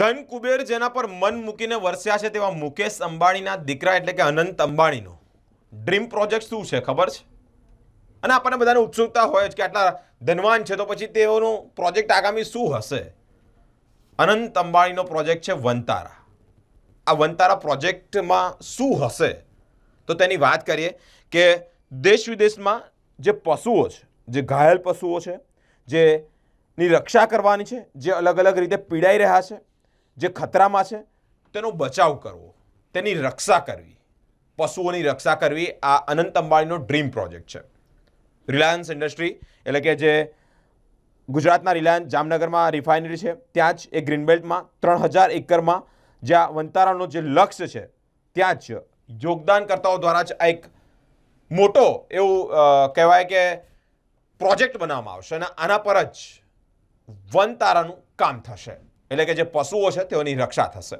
ધન કુબેર જેના પર મન મૂકીને વરસ્યા છે તેવા મુકેશ અંબાણીના દીકરા એટલે કે અનંત અંબાણીનો. ડ્રીમ પ્રોજેક્ટ શું છે ખબર છે? અને આપણને બધાને ઉત્સુકતા હોય જ કે આટલા ધનવાન છે તો પછી તેઓનો પ્રોજેક્ટ આગામી શું હશે? અનંત અંબાણીનો પ્રોજેક્ટ છે વનતારા. આ વનતારા પ્રોજેક્ટમાં શું હશે? તો તેની વાત કરીએ કે દેશ વિદેશમાં જે પશુઓ છે, જે ઘાયલ પશુઓ છે, જેની રક્ષા કરવાની છે, જે અલગ અલગ રીતે પીડાઈ રહ્યા છે જે ખતરામાં છે, તેનો બચાવ કરવો, તેની રક્ષા કરવી. પશુઓની રક્ષા કરવી આ અનંત અંબાણીનો ડ્રીમ પ્રોજેક્ટ છે. રિલાયન્સ ઇન્ડસ્ટ્રી એટલે કે જે ગુજરાતના રિલાયન્સ જામનગરમાં રિફાઇનરી છે, ત્યાં જ એ ગ્રીનબેલ્ટમાં ત્રણ હજાર એકરમાં જ્યાં વંતારાનો જે લક્ષ્ય છે, ત્યાં જ યોગદાનકર્તાઓ દ્વારા જ આ એક મોટો એવું કહેવાય કે પ્રોજેક્ટ બનાવવામાં આવશે અને આના પર જ વનતારાનું કામ થશે. એટલે કે જે પશુઓ છે તેઓની રક્ષા થશે.